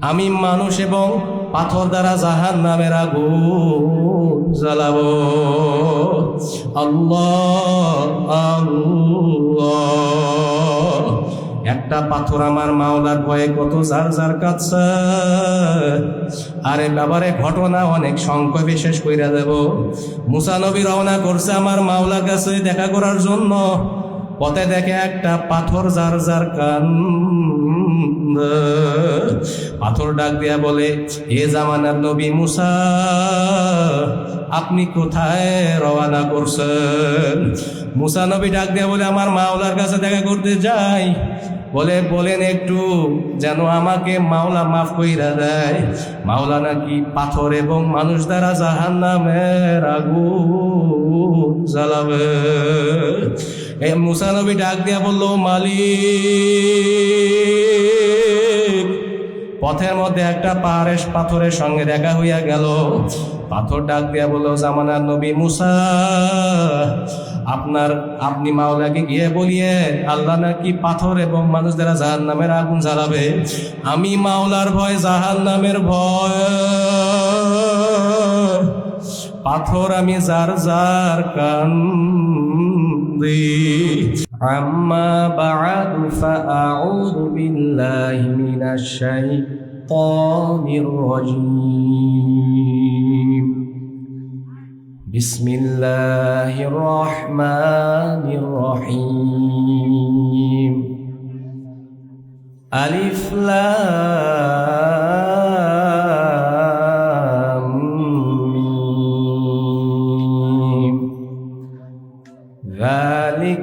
আমি মানুষ এবং পাথর দ্বারা জাহান নামের আগুন জ্বালাব। একটা পাথর আমার মাওলার ভয়ে কত যার যার কাছে আরে ব্যাপারে ঘটনা অনেক সংখ্যা বিশেষ কইরা দেব। মুসা নবী রওনা করছে আমার মাওলার কাছে দেখা করার জন্য। পথে দেখে একটা পাথর যার যার কান। পাথর ডাক দিয়া বলে, এ জামানার নবী মুসা, আপনি কোথায় রওনা করছেন? মুসা নবী ডাক দিয়া বলে, আমার মাওলার কাছে দেখা করতে যাই। বলে, বলেন একটু যেন আমাকে মাওলা মাফ কইরা দেয়। মাওলা নাকি পাথর এবং মানুষ দ্বারা জাহান নামের আগুন জ্বালাবে। এ মুসা ডাক দিয়া বলল, মালিক, পথের মধ্যে একটা পাহাড়ের পাথরের সঙ্গে দেখা হইয়া গেল। পাথর ডাক দিয়া বলল, জামানার নবী মুসা, আপনার, আপনি মাওলাকে গিয়ে বলিয়ে আল্লাহ নাকি পাথর এবং মানুষ দ্বারা জাহান নামের আগুন জ্বালাবে। আমি মাওলার ভয় জাহান নামের ভয়। পাথর আমি যার যার কান্দি আম্মা বা'দু ফাআউযু বিল্লাহি মিনাশ শাইতানির রাজীম বিসমিল্লাহির রহমানির রহিম আলিফ লাম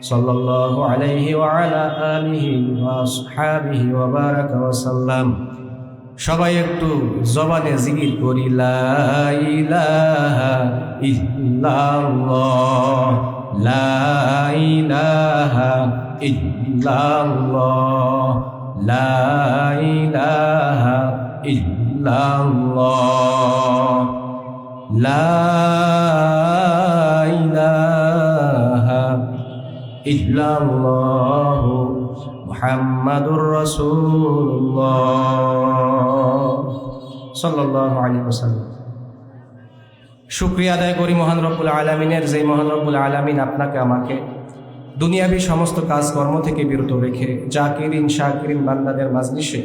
صلى الله عليه وعلى آله وأصحابه وبارك وسلم সবাই একটু জবানে জিকির করি লা ইলাহা ইল্লাল্লাহ লা ইলাহা ইল্লাল্লাহ লা ইলাহা ইল্লাল্লাহ লা ইল্লাল্লাহ মুহাম্মাদুর রাসূলুল্লাহ সাল্লাল্লাহু আলাইহি ওয়াসাল্লাম। শুক্রিয়া আদায় করি মহান রব্বুল আলমিনের যে মহান রব্বুল আলমিন আপনাকে, আমাকে দুনিয়াবী সমস্ত কাজকর্ম থেকে বিরত রেখে জাকিরিন, শাকিরিন বান্দাদের মাজলিসে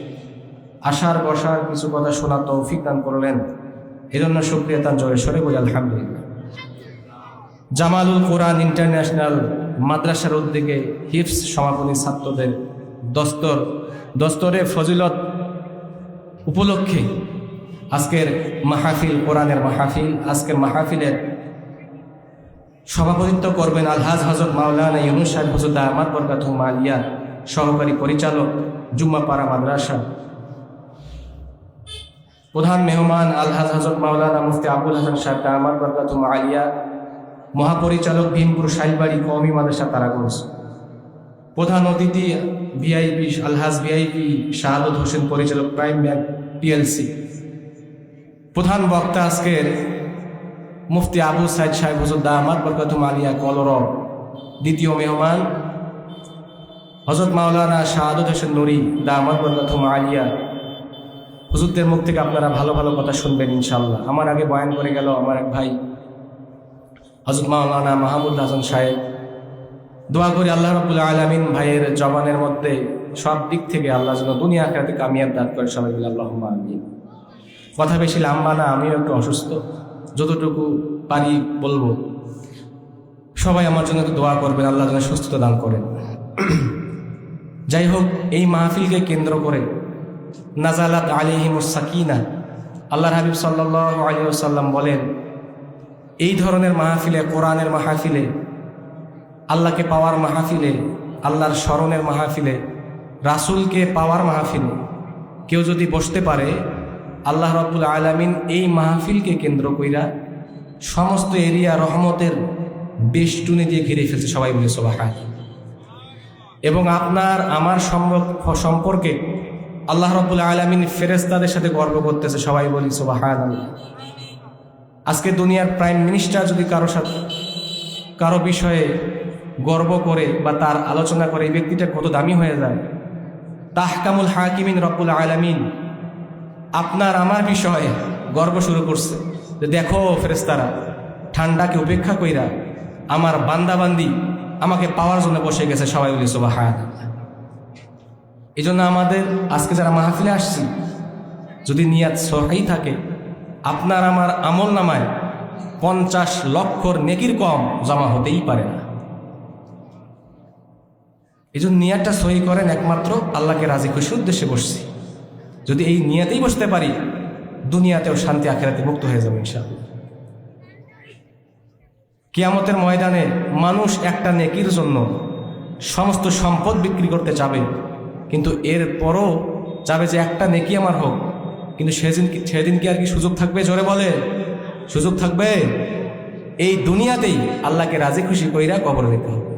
আসার বসার কিছু কথা শোনার তৌফিক দান করলেন। এজন্য শুক্রিয়া তার জয়েশ্বরে বই আলহামদুলিল্লাহ। জামালুল কোরআন ইন্টারন্যাশনাল মাদ্রাসার উদ্যোগে হিফস সমাপনী ছাত্রদের দস্তর। দস্তরে ফজিলত উপলক্ষে আজকের মাহফিল, কোরআনের মাহফিল। আজকের মাহফিলের সভাপতিত্ব করবেন আলহাজ হজরত মাওলানা ইউনুস সাহেব হুজুর আহমদ বরকাত মালিয়া সহকারী পরিচালক, জুম্মাপাড়া মাদ্রাসা। প্রধান মেহমান আলহাজ হজরত মাওলানা মুফতি আবুল হাসান সাহেব আহমদ বরকাত আলিয়া মহাপরিচালক ভীমপুর শাইলবাড়ি কওমি মাদ্রাসা তারাগঞ্জ। প্রধান অতিথি ভিআইপি আলহাজ ভিআইপি শাহাদুল হোসেন পরিচালক প্রাইম ব্যাংক পিএলসি প্রধান বক্তা আজকের মুফতি আবু সাইদ সাহেব হুজুর দাহমাদ বরকাতুম আলিয়া কলর দ্বিতীয় মেহমান হজরত মাওলানা শাহাদুল হোসেন নুরি দাহমাদ বরকাতুম আলিয়া। হুজুরদের মুখ থেকে আপনারা ভালো ভালো কথা শুনবেন ইনশাল্লাহ আমার আগে বয়ান করে গেল আমার এক ভাই হজরত মাওলানা মাহমুদ হাসান সাহেব, দোয়া করি আল্লাহ রবুল্লা আলমিন ভাইয়ের জবানের মধ্যে সব দিক থেকে আল্লাহ যেন দুনিয়া আখড়াতে কামিয়াব দান করে সবাই মিলে আল্লাহ আমিন। কথা বেশি লাম্বা না, আমিও একটু অসুস্থ, যতটুকু পারি বলব। সবাই আমার জন্য একটু দোয়া করবেন, আল্লাহ যেন সুস্থতা দান করেন। যাই হোক এই মাহফিলকে কেন্দ্র করে নাজালাত আলিহিমুস সাকিনা, আল্লাহর হাবিব সাল্লাহ আলী বলেন এই ধরনের মাহফিলে, কোরআনের মাহফিলে, আল্লাহকে পাওয়ার মাহফিলে, আল্লাহর স্মরণের মাহফিলে, রাসুলকে পাওয়ার মাহফিলে কেউ যদি বসতে পারে, আল্লাহ রব্বুল আলমিন এই মাহফিলকে কেন্দ্র কইরা সমস্ত এরিয়া রহমতের বেষ্টুনি দিয়ে ঘিরে ফেলছে সবাই বলে সোবাহায় এবং আপনার, আমার সম্পর্ক- আল্লাহ রব্বুল আলমিন ফেরেস্তাদের সাথে গর্ব করতেছে সবাই বলি সোবাহান আজকে দুনিয়ার প্রাইম মিনিস্টার যদি কারও সাথে কারও বিষয়ে গর্ব করে বা তার আলোচনা করে, এই ব্যক্তিটা কত দামি হয়ে যায়। তাহকামুল হাকিমিন রব্বুল আলমিন আপনার আমার বিষয়ে গর্ব শুরু করছে যে দেখো ফেরেস্তারা ঠান্ডাকে উপেক্ষা কইরা আমার বান্দাবান্দি আমাকে পাওয়ার জন্য বসে গেছে সবাই বলি সোবাহ এই জন্য আমাদের আজকে যারা মাহফিলে আসছি, যদি নিয়াত সহাই থাকে আপনার আমার আমল নামায় পঞ্চাশ লক্ষর নেকির কম জমা হতেই পারে না। এই জন্য নিয়াতটা সহি করেন একমাত্র আল্লাহকে রাজি খুশি উদ্দেশ্যে বসছি। যদি এই নিয়াতেই বসতে পারি, দুনিয়াতেও শান্তি আখেরাতে মুক্ত হয়ে যাবে ইনশাআল্লাহ। কিয়ামতের ময়দানে মানুষ একটা নেকির জন্য সমস্ত সম্পদ বিক্রি করতে চাবে, কিন্তু এর পরও চাবে যে একটা নেকি আমার হোক কিন্তু সেদিন সেদিন কি আর কি সুযোগ থাকবে? জোরে বলে সুযোগ থাকবে? এই দুনিয়াতেই আল্লাহকে রাজি খুশি কইরা কবর দিতে হবে।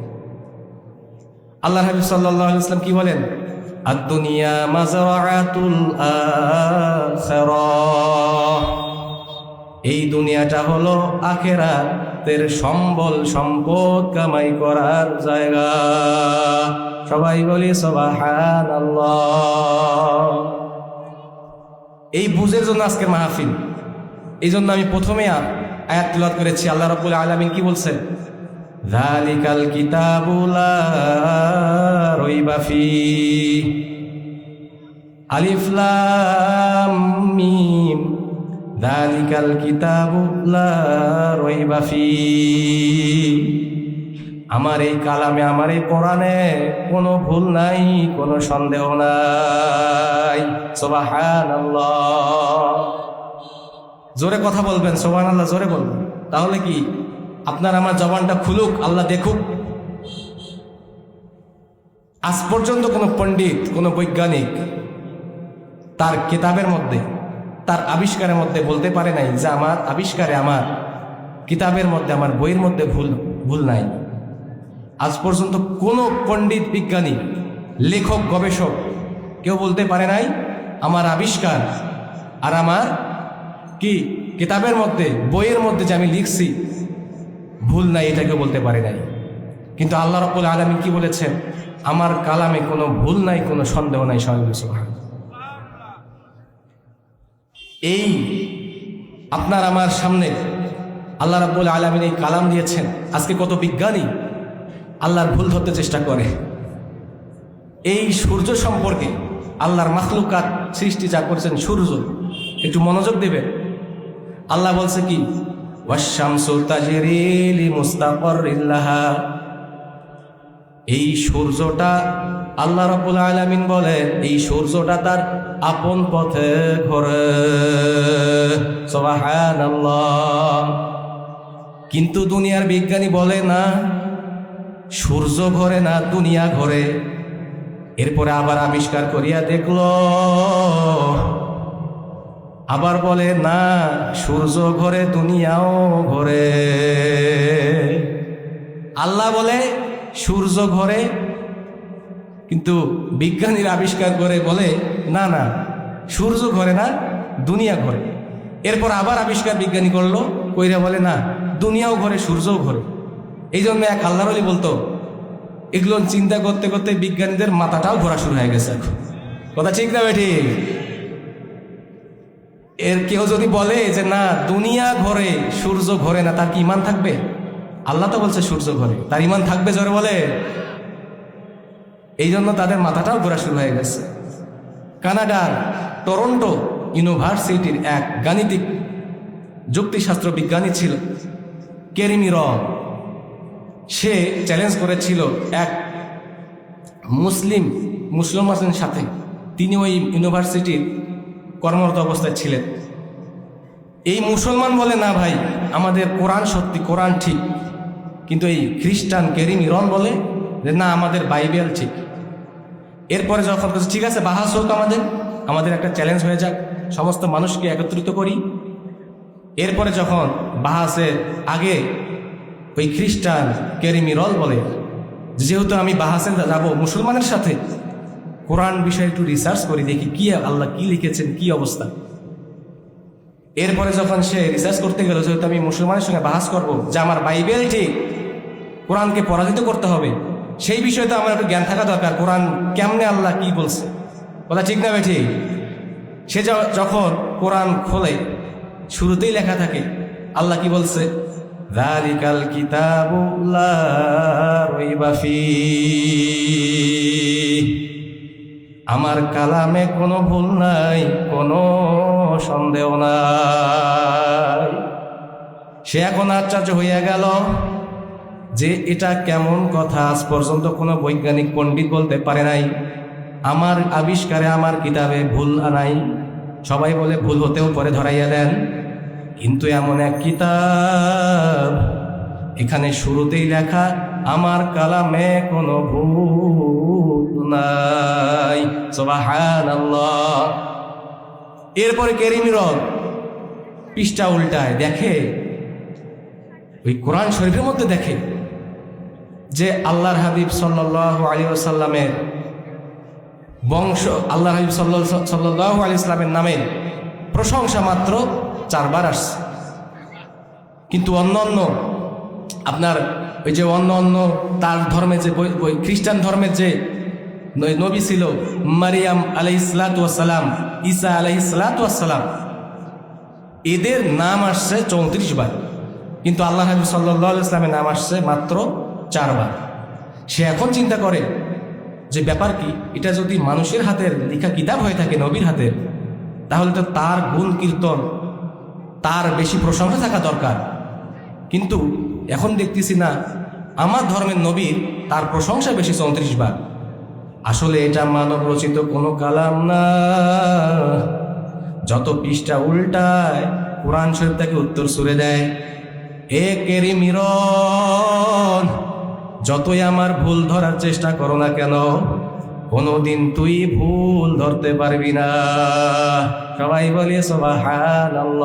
আল্লাহ হাবিব সাল্লাহ ইসলাম কি বলেন? আর দুনিয়া এই দুনিয়াটা হলো আখেরাতের সম্বল, সম্পদ কামাই করার জায়গা। সবাই বলি সবাহান এই বুঝের জন্য আজকের মাহফিল। এই জন্য আমি প্রথমে আয়াত তুলাদ করেছি। আল্লাহ রব আলমিন কি বলছেন? ধালিকাল রইবাফি আমার এই কালামে, আমার এই কোরআনে কোনো ভুল নাই, কোনো সন্দেহ নাই। সুবহানাল্লাহ। জোরে কথা বলবেন, সুবহানাল্লাহ, জোরে বলবেন। তাহলে কি, আপনার আমার জবানটা খুলুক, আল্লাহ দেখুক? আজ পর্যন্ত কোনো পণ্ডিত, কোনো বৈজ্ঞানিক তার কিতাবের মধ্যে, তার আবিষ্কারের মধ্যে বলতে পারে নাই যে আমার আবিষ্কারে আমার কিতাবের মধ্যে, আমার বইয়ের মধ্যে ভুল ভুল নাই। আজ পর্যন্ত কোনো পণ্ডিত বিজ্ঞানী, লেখক, গবেষক কেউ বলতে পারে নাই, আমার আবিষ্কার আর আমার কি কিতাবের মধ্যে, বইয়ের মধ্যে যে আমি লিখছি, ভুল নাই, এটা কেউ বলতে পারে নাই। কিন্তু আল্লাহ রব্বুল আলমী কি বলেছেন? আমার কালামে কোনো ভুল নাই, কোনো সন্দেহ নাই সবাই এই আপনার আমার সামনে আল্লাহ রাব্বুল আলমিন এই কালাম দিয়েছেন। আজকে কত বিজ্ঞানী আল্লাহর ভুল ধরতে চেষ্টা করে। এই সূর্য সম্পর্কে আল্লাহর মাখলুকাত সৃষ্টি যা করেছেন সূর্য, একটু মনোযোগ দেবে। আল্লাহ বলছে কি? এই সূর্যটা আল্লাহ রাব্বুল আলামিন বলেন, এই সূর্যটা তার আপন পথে ঘোরে। কিন্তু দুনিয়ার বিজ্ঞানী বলে না সূর্য ঘরে না, দুনিয়া ঘরে এরপরে আবার আবিষ্কার করিয়া দেখল। আবার বলে, না, সূর্য ঘরে দুনিয়াও ঘরে আল্লাহ বলে, সূর্য ঘরে কিন্তু বিজ্ঞানীর আবিষ্কার করে বলে, না না, সূর্য ঘরে না, দুনিয়া ঘরে এরপর আবার আবিষ্কার বিজ্ঞানী করল, কইরা বলে, না, দুনিয়াও ঘরে সূর্যও ঘরে এই জন্য এক আল্লাহর আলী বলতো, এগুলো চিন্তা করতে করতে বিজ্ঞানীদের মাথাটাও ঘোরা শুরু হয়ে গেছে। এখন কথা ঠিক না বেঠি? এর কেউ যদি বলে যে, না, দুনিয়া ঘরে, সূর্য ঘরে না, তার কি ইমান থাকবে? আল্লাহ তো বলছে, সূর্য ঘরে। তার ইমান থাকবে, জোরে বলে। এই জন্য তাদের মাথাটাও ঘোরা শুরু হয়ে গেছে। কানাডার টরন্টো ইউনিভার্সিটির এক গাণিতিক যুক্তিশাস্ত্র বিজ্ঞানী ছিল, কেরিমি র সে চ্যালেঞ্জ করেছিল এক মুসলিম মুসলমানের সাথে। তিনি ওই ইউনিভার্সিটির কর্মরত অবস্থায় ছিলেন। এই মুসলমান বলে, না ভাই, আমাদের কোরআন সত্যি, কোরআন ঠিক। কিন্তু এই খ্রিস্টান কেরিম ইরন বলে যে, না, আমাদের বাইবেল ঠিক। এরপরে যখন ঠিক আছে, বাহাস হোক আমাদের আমাদের একটা চ্যালেঞ্জ হয়ে যাক। সমস্ত মানুষকে একত্রিত করি। এরপরে যখন বাহাসের আগে ওই খ্রিস্টান কেরিমিরল বলে, যেহেতু আমি বাহাসে যাব মুসলমানের সাথে, কোরআন বিষয়ে একটু রিসার্চ করি, দেখি কি আল্লাহ কি লিখেছেন, কি অবস্থা। এরপরে যখন সে রিসার্চ করতে গেল, যেহেতু আমি মুসলমানের সঙ্গে বাহাস করব, যে আমার বাইবেল ঠিক, কোরআনকে পরাজিত করতে হবে, সেই বিষয়ে তো আমার একটু জ্ঞান থাকা দরকার, কোরআন কেমনে আল্লাহ কি বলছে? কথা ঠিক না ঠিক সে যখন কোরআন খোলে, শুরুতেই লেখা থাকে, আল্লাহ কি বলছে? যালিকাল কিতাবু লা রাইবা ফীহ। আমার কালামে কোনো ভুল নাই, কোনো সন্দেহ নাই। সে এখন আশ্চর্য হইয়া গেল যে এটা কেমন কথা, আজ পর্যন্ত কোনো বৈজ্ঞানিক পণ্ডিত বলতে পারে নাই, আমার আবিষ্কারে আমার কিতাবে ভুল নাই সবাই বলে ভুল হতেও পরে ধরাইয়া দেন। কিন্তু এমন এক কিতাব, এখানে শুরুতেই লেখা, আমার কালামে কোনো ভুল নাই। এরপরে কেরিমিরল পৃষ্ঠা উল্টায়, দেখে, ওই কোরআন শরীফের মধ্যে দেখে যে আল্লাহর হাবিব সাল্লাহ আলী সাল্লামের বংশ আল্লাহ হাবিব সাল্লাহ সাল্লাহ আলী ইসলামের নামে প্রশংসা মাত্র চারবার আসছে। কিন্তু অন্য অন্য আপনার ওই যে অন্য অন্য তার ধর্মে যে বই- খ্রিস্টান ধর্মের যে নবী ছিল, মারিয়াম আলাই সালাম ঈসা আলাই সালাম এদের নাম আসছে চৌত্রিশ বার। কিন্তু আল্লাহ হাবিব সাল্লাহ ইসলামের নাম আসছে মাত্র চারবার সে এখন চিন্তা করে যে ব্যাপার কি? এটা যদি মানুষের হাতের লেখা কিতাব হয়ে থাকে, নবীর হাতের তাহলে তো তার গুণ কীর্তন, তার বেশি প্রশংসা থাকা দরকার। কিন্তু এখন দেখতেছি না, আমার ধর্মের নবীর তার প্রশংসা বেশি চৌত্রিশ বার আসলে এটা মানব রচিত কোনো কালাম না। যত পৃষ্ঠা উল্টায়, কোরআন শরীফ তাকে উত্তর সুরে দেয়, এ কেরি মিরন, যতই আমার ভুল ধরার চেষ্টা করো না কেন কোনোদিন তুই ভুল ধরতে পারবি না। সবাই বলে সোবাহান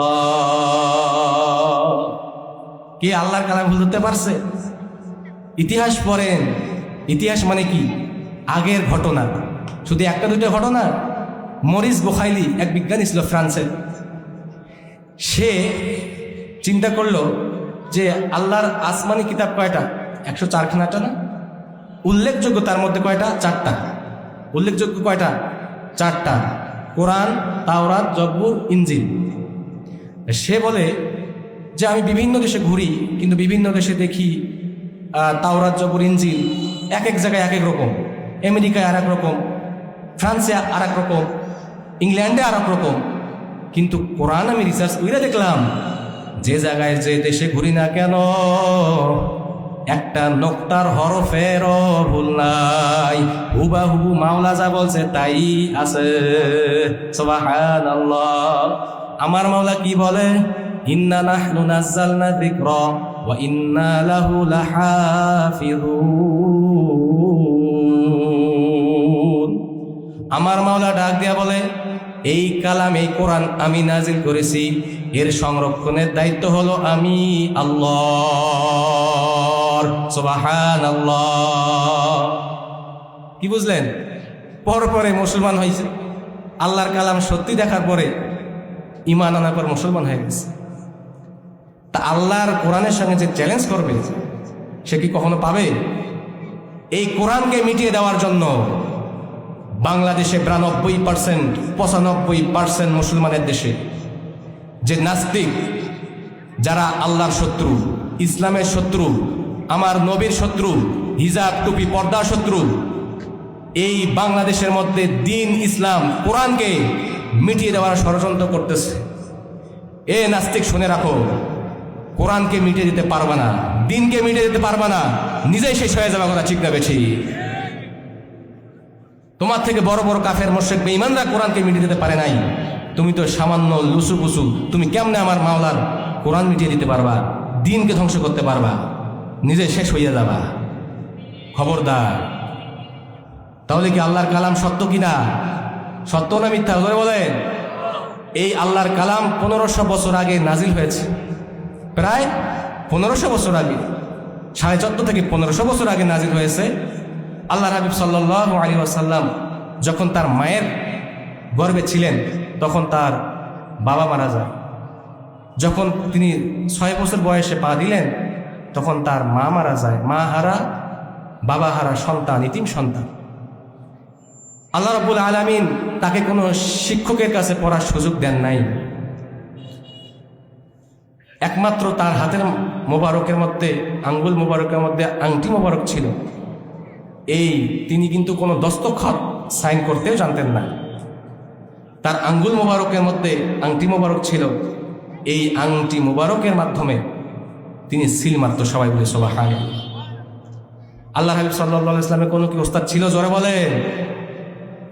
কি আল্লাহর কালাম ভুল ধরতে পারছে? ইতিহাস পড়েন। ইতিহাস মানে কি? আগের ঘটনা। শুধু একটা, দুটো ঘটনা? মরিস বোখাইলি এক বিজ্ঞানী ছিল ফ্রান্সের। সে চিন্তা করল যে আল্লাহর আসমানি কিতাব কয়টা? একশো চারখানাটা না? উল্লেখযোগ্য তার মধ্যে কয়টা? চারটা। উল্লেখযোগ্য কয়টা? চারটা। কোরআন, তাওরাত জব্বুর ইঞ্জিল সে বলে যে আমি বিভিন্ন দেশে ঘুরি, কিন্তু বিভিন্ন দেশে দেখি তাওরাত জবর ইঞ্জিল এক এক জায়গায় এক এক রকম। আমেরিকায় আর এক রকম, ফ্রান্সে আর এক রকম, ইংল্যান্ডে আর এক রকম। কিন্তু কোরআন আমি রিসার্চ করে দেখলাম, যে জায়গায় যে দেশে ঘুরি না কেন একটা নোক্তার হরফের ভুল নাই। হুবা হুবু মাওলা যা বলছে তাই আছে। সোবাহান আমার মাওলা কি বলে? ইন্না নাহনু নাজ্জালনা যিকরা ওয়া ইন্না লাহু লাহাফিজুন। আমার মাওলা ডাক দিয়া বলে এই কালাম, এই কোরআন আমি নাজিল করেছি। এর সংরক্ষণের দায়িত্ব হলো আমি আল্লাহ আল্লাহ কি বুঝলেন? পর পরে মুসলমান হয়েছে। আল্লাহর কালাম সত্যি দেখার পরে ইমান আনার পর মুসলমান হয়ে গেছে। তা আল্লাহর কোরআনের সঙ্গে যে চ্যালেঞ্জ করবে, সে কি কখনো পাবে? এই কোরআনকে মিটিয়ে দেওয়ার জন্য বাংলাদেশে বিরানব্বই পার্সেন্ট পঁচানব্বই পার্সেন্ট মুসলমানের দেশে। যে নাস্তিক, যারা আল্লাহর শত্রু, ইসলামের শত্রু, আমার নবীর শত্রু, হিজাব টুপি পর্দার শত্রু, এই বাংলাদেশের মধ্যে দিন ইসলাম কোরআনকে মিটিয়ে দেওয়ার ষড়যন্ত্র করতেছে। এ নাস্তিক, শুনে রাখো, কোরআনকে মিটিয়ে দিতে পারবে না, দিনকে মিটিয়ে দিতে পারবা না, নিজেই শেষ হয়ে যাবে কথা, ঠিক বেছি তোমার থেকে বড় বড় কাফের, মোশেক, বেঈমানরা কোরআনকে মিটিয়ে দিতে পারে নাই। তুমি তো সামান্য লুসু পুসু তুমি কেমনে আমার মাওলার কোরআন মিটিয়ে দিতে পারবা? দিনকে ধ্বংস করতে পারবা। নিজে শেষ হইয়া যাবা। খবরদার। তাহলে কি আল্লাহর কালাম সত্য কিনা? সত্য না মিথ্যা? ধরে বলেন। এই আল্লাহর কালাম পনেরোশো বছর আগে নাজিল হয়েছে। প্রায় পনেরোশো বছর আগে, সাড়ে চোদ্দ থেকে পনেরোশো বছর আগে নাজিল হয়েছে। আল্লাহ হাবিব সাল্লাহ আলী আসাল্লাম যখন তার মায়ের গর্বে ছিলেন, তখন তার বাবা মারা যায়। যখন তিনি ছয় বছর বয়সে পা দিলেন, তখন তার মা মারা যায়। মা হারা, বাবা হারা সন্তান, ইতিম সন্তান। আল্লাহ রব্বুল আলমিন তাকে কোনো শিক্ষকের কাছে পড়ার সুযোগ দেন নাই। একমাত্র তার হাতের মোবারকের মধ্যে, আঙ্গুল মোবারকের মধ্যে আংটি মোবারক ছিল। এই তিনি কিন্তু কোনো দস্তখত সাইন করতেও জানতেন না। তার আঙ্গুল মোবারকের মধ্যে আংটি মোবারক ছিল। এই আংটি মোবারকের মাধ্যমে তিনি সিল মারত সবাই বলে সবাই হায় আল্লাহ হাবিব সাল্লাহ ইসলামের কোনো কি ওস্তাদ ছিল? জোরে বলেন।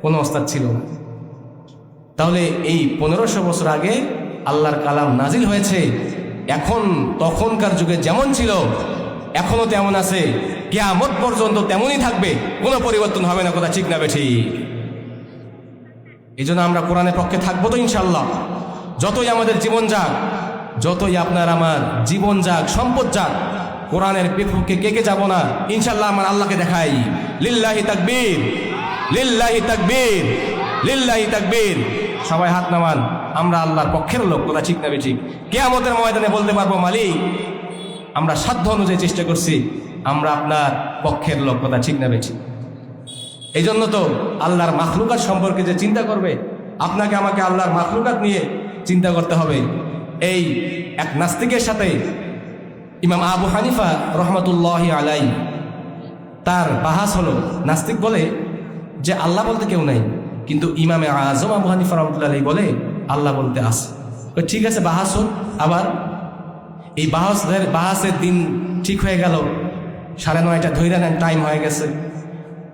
কোনো ওস্তাদ ছিল না। তাহলে এই পনেরোশো বছর আগে আল্লাহর কালাম নাজিল হয়েছে। এখন তখনকার যুগে যেমন ছিল এখনও তেমন আছে। কেয়ামত পর্যন্ত তেমনই থাকবে, কোনো পরিবর্তন হবে না কথা, ঠিক না বেঠি? এই জন্য আমরা কোরআনের পক্ষে থাকব তো ইনশাল্লাহ যতই আমাদের জীবন যাক, যতই আপনার আমার জীবন যাক, সম্পদ যাক, কোরআনের বিপক্ষে কে কে যাব না ইনশাল্লাহ আমার আল্লাহকে দেখাই। লিল্লাহি তাকবীর লিল্লাহি তাকবীর লিল্লাহি তাকবীর। সবাই হাত নামান, আমরা আল্লাহর পক্ষের লোক, কথা ঠিক না ঠিক কে আমাদের ময়দানে বলতে পারব, মালিক, আমরা সাধ্য অনুযায়ী চেষ্টা করছি। আমরা আপনার পক্ষের লোক কথা ঠিক না বেছি এই জন্য তো আল্লাহর মাখলুকাত সম্পর্কে যে চিন্তা করবে, আপনাকে আমাকে আল্লাহর মাখলুকাত নিয়ে চিন্তা করতে হবে। এই এক নাস্তিকের সাথে ইমাম আবু হানিফা রহমতুল্লাহ আলাই তার বাহাস হলো নাস্তিক বলে যে আল্লাহ বলতে কেউ নাই। কিন্তু ইমামে আজম আবু হানিফা রহমতুল্লাহ বলে, আল্লাহ বলতে আস ঠিক আছে, বাহাস আবার এই বাহাসের বাহাসের দিন ঠিক হয়ে গেল। সাড়ে নয়টা ধৈর্য নেন টাইম হয়ে গেছে।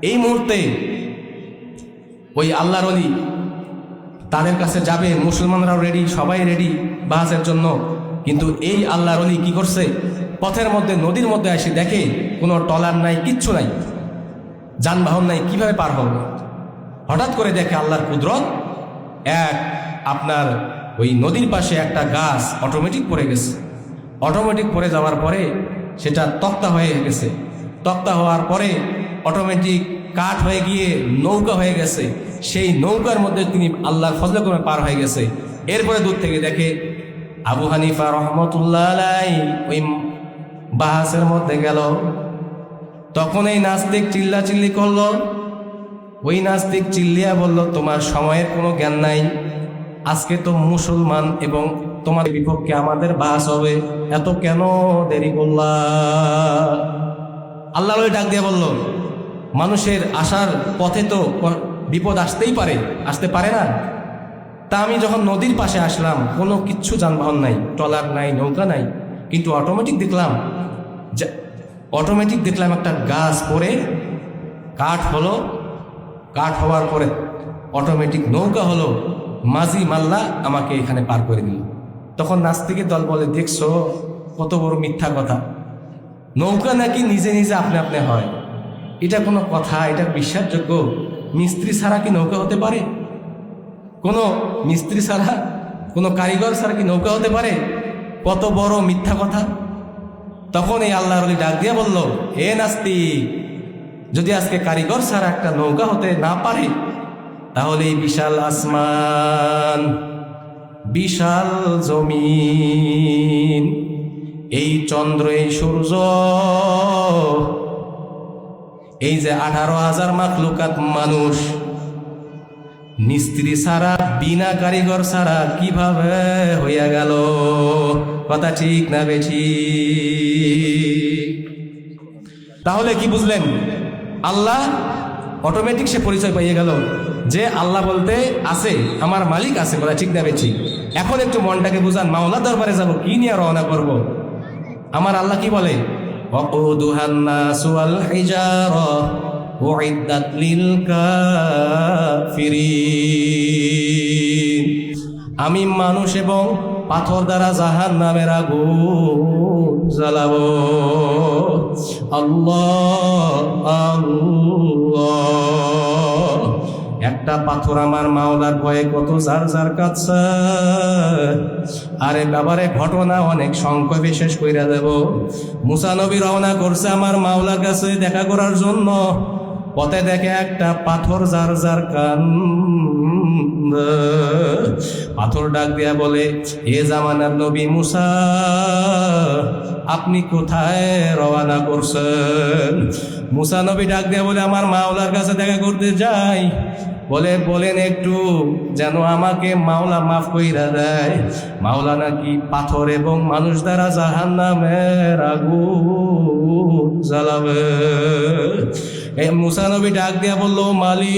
এই মুহূর্তে ওই আল্লাহর অলি তাদের কাছে যাবে, মুসলমানরাও রেডি সবাই রেডি বাহাসের জন্য। কিন্তু এই আল্লাহর অলি কি করছে? পথের মধ্যে, নদীর মধ্যে এসে দেখে কোনো টলার নাই, কিচ্ছু নাই, যানবাহন নাই, কীভাবে পার হবে? হঠাৎ করে দেখে আল্লাহর কুদরত, এক আপনার ওই নদীর পাশে একটা গাছ অটোমেটিক পড়ে গেছে। অটোমেটিক পড়ে যাওয়ার পরে সেটা তক্তা হয়ে গেছে। তক্তা হওয়ার পরে অটোমেটিক কাঠ হয়ে গিয়ে নৌকা হয়ে গেছে। সেই নৌকার মধ্যে তিনি আল্লাহর করে পার হয়ে গেছে। এরপরে দূর থেকে দেখে আবু হানিফা রহমতুল্লাহ ওই বাহাসের মধ্যে গেল। তখন এই নাস্তিক চিল্লা চিল্লি করল। ওই নাস্তিক চিল্লিয়া বলল, তোমার সময়ের কোনো জ্ঞান নাই। আজকে তো মুসলমান এবং তোমার বিপক্ষে আমাদের বাস হবে। এত কেন দেরি করলা? আল্লাহ ডাক দিয়ে বলল, মানুষের আসার পথে তো বিপদ আসতেই পারে, আসতে পারে না। তা আমি যখন নদীর পাশে আসলাম, কোনো কিচ্ছু যানবাহন নাই, ট্রলার নাই, নৌকা নাই, কিন্তু অটোমেটিক দেখলাম অটোমেটিক দেখলাম একটা গাছ পরে কাঠ হলো, কাঠ হওয়ার পরে অটোমেটিক নৌকা হলো, মাঝি মাল্লা আমাকে এখানে পার করে দিল। তখন নাস্তিকের দল বলে, দেখছ, কত বড় মিথ্যা কথা। নৌকা নাকি নিজে নিজে আপনি আপনি হয়। এটা কোনো কথা, এটা বিশ্বাসযোগ্য? মিস্ত্রি ছাড়া কি নৌকা হতে পারে? কোনো মিস্ত্রি ছাড়া, কোনো কারিগর ছাড়া কি নৌকা হতে পারে? কত বড় মিথ্যা কথা? তখন এই আল্লাহর আলী ডাক দিয়ে বলল হে নাস্তিক, যদি আজকে কারিগর ছাড়া একটা নৌকা হতে না পারে, তাহলে এই বিশাল আসমান বিশাল জমিন। এই চন্দ্র, এই সূর্য, এই যে আঠারো হাজার মাখলুকাত মানুষ, মিস্ত্রি ছাড়া, বিনা কারিগর ছাড়া কীভাবে হইয়া গেল? কথা ঠিক না বেঠি তাহলে কি বুঝলেন? আল্লাহ অটোমেটিক সে পরিচয় পাইয়ে গেল। যে আল্লাহ বলতে আছে, আমার মালিক আছে বলে ঠিক না ঠিক। এখন একটু মনটাকে বুঝান মাওলা দরবারে যাব, কি নিয়ে রওনা করব। আমার আল্লাহ কি বলে? আমি মানুষ এবং পাথর দ্বারা জাহান নামের আগু জ্বালাব। আল্লাহ আল্লাহ। একটা পাথর আমার মাওলার ভয়ে কত যার যার কাছে আরে ব্যাপারে ঘটনা অনেক সংখ্যা বিশেষ কইরা দেব। মুসানবী রওনা করছে আমার মাওলার কাছে দেখা করার জন্য। পথে দেখে একটা পাথর যার যার কান। পাথর ডাক দিয়া বলে, এ জামানার নবী মুসা, আপনি কোথায় রওনা করছেন? মুসা নবী ডাক দিয়া বলে, আমার মাওলার কাছে দেখা করতে যাই। বলে, বলেন একটু, যেন আমাকে মাওলা মাফ কইরা দেয়। মাওলা নাকি পাথর এবং মানুষ দ্বারা জাহান নামের আগুন জ্বালাবে। এ মুসা নবী ডাক দিয়া বলল, মালিক,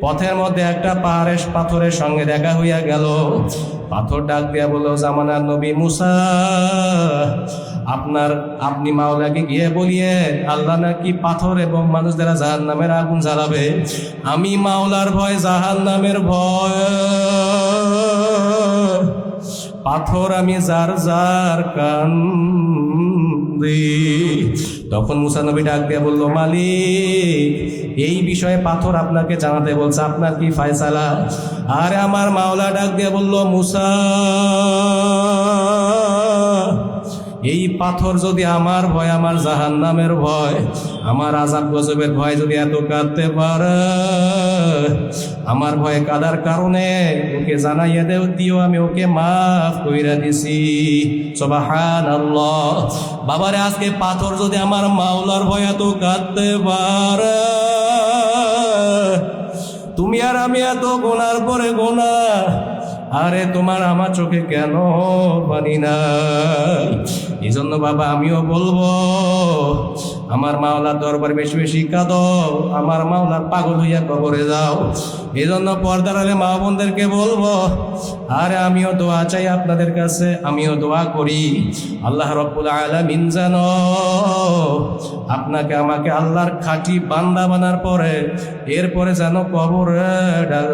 পথের মধ্যে একটা পাহাড়ের পাথরের সঙ্গে দেখা হইয়া গেল। পাথর ডাক দিয়া বলল, জামানার নবী মুসা, আপনার, আপনি মাওলাকে গিয়ে বলিয়ে আল্লাহ নাকি পাথর এবং মানুষ দ্বারা জাহান নামের আগুন জ্বালাবে। আমি মাওলার ভয় জাহান নামের ভয়। পাথর আমি যার যার কান তখন মুসা নবী ডাক দিয়ে বলল, মালিক, এই বিষয়ে পাথর আপনাকে জানাতে বলছে, আপনার কি ফায়সালা? আরে আমার মাওলা ডাক দিয়ে বলল, মুসা এই পাথর যদি আমার ভয়, আমার জাহান নামের ভয়, আমার আজাব গজবের ভয় যদি এত কাঁদতে পারে, আমার ভয় কাদার কারণে ওকে জানাইয়া দেও, দিও, আমি ওকে মাফ কইরা দিছি। সবাহান আল্লাহ বাবারে, আজকে পাথর যদি আমার মাওলার ভয় এত কাঁদতে পারে, তুমি আর আমি এত গোনার পরে গোনা আরে তোমার আমার চোখে কেন পানি না এই জন্য বাবা, আমিও বলব, আমার মাওলার দরবার বেশি বেশি কাঁদ, আমার মাওলার পাগল হইয়া কবরে যাও। এই জন্য পর্দার আলে মা বোনদেরকে বলব, আরে আমিও দোয়া চাই আপনাদের কাছে, আমিও দোয়া করি। আল্লাহ রব্বুল আলামিন যেন আপনাকে, আমাকে আল্লাহর খাঁটি বান্দা বানার পরে, এরপরে যেন কবরে ডাল